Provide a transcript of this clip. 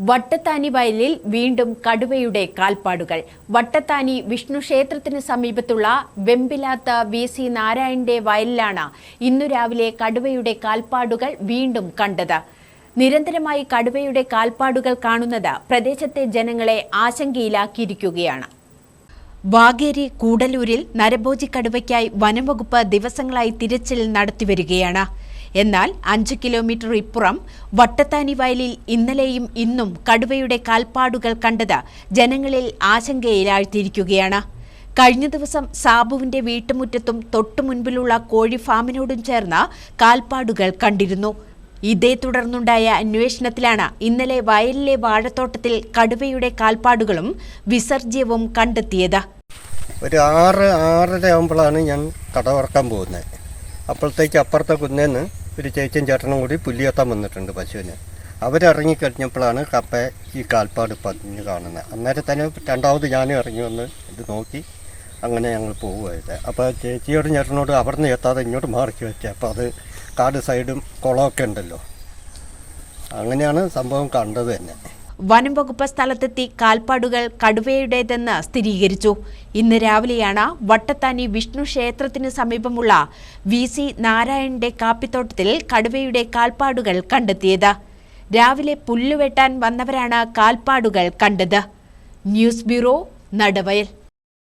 വട്ടത്താനി വയലിൽ വീണ്ടും കടുവയുടെ കാൽപ്പാടുകൾ. വട്ടത്താനി വിഷ്ണു ക്ഷേത്രത്തിന് സമീപത്തുള്ള വെമ്പിലാത്ത വി സി നാരായണന്റെ വയലിലാണ് ഇന്നു രാവിലെ കടുവയുടെ കാൽപ്പാടുകൾ വീണ്ടും കണ്ടത്. നിരന്തരമായി കടുവയുടെ കാൽപ്പാടുകൾ കാണുന്നത് പ്രദേശത്തെ ജനങ്ങളെ ആശങ്കയിലാക്കിയിരിക്കുകയാണ്. വാഗേരി കൂടലൂരിൽ നരഭോജി കടുവയ്ക്കായി വനംവകുപ്പ് ദിവസങ്ങളായി തിരച്ചിൽ നടത്തിവരികയാണ്. എന്നാൽ അഞ്ച് കിലോമീറ്റർ ഇപ്പുറം വട്ടത്താനി വയലിൽ ഇന്നലെയും ഇന്നും കടുവയുടെ കാൽപ്പാടുകൾ കണ്ടത് ജനങ്ങളിൽ ആശങ്കയിലാഴ്ത്തിയിരിക്കുകയാണ്. കഴിഞ്ഞ ദിവസം സാബുവിന്റെ വീട്ടുമുറ്റത്തും തൊട്ടു മുൻപിലുള്ള കോഴി ഫാമിനോടും ചേർന്ന കാൽപ്പാടുകൾ കണ്ടിരുന്നു. ഇതേ തുടർന്നുണ്ടായ അന്വേഷണത്തിലാണ് ഇന്നലെ വയലിലെ വാഴത്തോട്ടത്തിൽ കടുവയുടെ കാൽപ്പാടുകളും വിസർജ്യവും കണ്ടെത്തിയത്. ഒരു ആറ് ആറര ആകുമ്പോഴാണ് ഞാൻ കട തുറക്കാൻ പോകുന്നത്. അപ്പോഴത്തേക്ക് അപ്പുറത്തെ കുന്നേന്ന് ഒരു ചേച്ചൻ ചേട്ടനും കൂടി പുല്ലിയെത്താൻ വന്നിട്ടുണ്ട് പശുവിന്. അവരിറങ്ങിക്കഴിഞ്ഞപ്പോഴാണ് കപ്പ ഈ കാൽപ്പാട് പതിഞ്ഞ് കാണുന്നത്. അന്നേരം തന്നെ രണ്ടാമത് ഞാനും ഇറങ്ങി വന്ന് ഇത് നോക്കി അങ്ങനെ ഞങ്ങൾ പോവുമായത് അപ്പോൾ ചേച്ചിയോടും ചേട്ടനോടും അവിടെ നിന്ന് എത്താതെ ഇങ്ങോട്ട് മാറിച്ച് വെച്ചത് അപ്പോൾ അത് കാട് സൈഡും കുളമൊക്കെ ഉണ്ടല്ലോ. അങ്ങനെയാണ് സംഭവം കണ്ടത് തന്നെ. വനം വകുപ്പ് സ്ഥലത്തെത്തി കാൽപ്പാടുകൾ കടുവയുടേതെന്ന് സ്ഥിരീകരിച്ചു. ഇന്ന് രാവിലെയാണ് വട്ടത്താനി വിഷ്ണു ക്ഷേത്രത്തിന് സമീപമുള്ള വി സി നാരായണന്റെ കാപ്പിത്തോട്ടത്തിൽ കടുവയുടെ കാൽപ്പാടുകൾ കണ്ടെത്തിയത്. രാവിലെ പുല്ലുവെട്ടാൻ വന്നവരാണ് കാൽപ്പാടുകൾ കണ്ടത്. News bureau Nadavayal.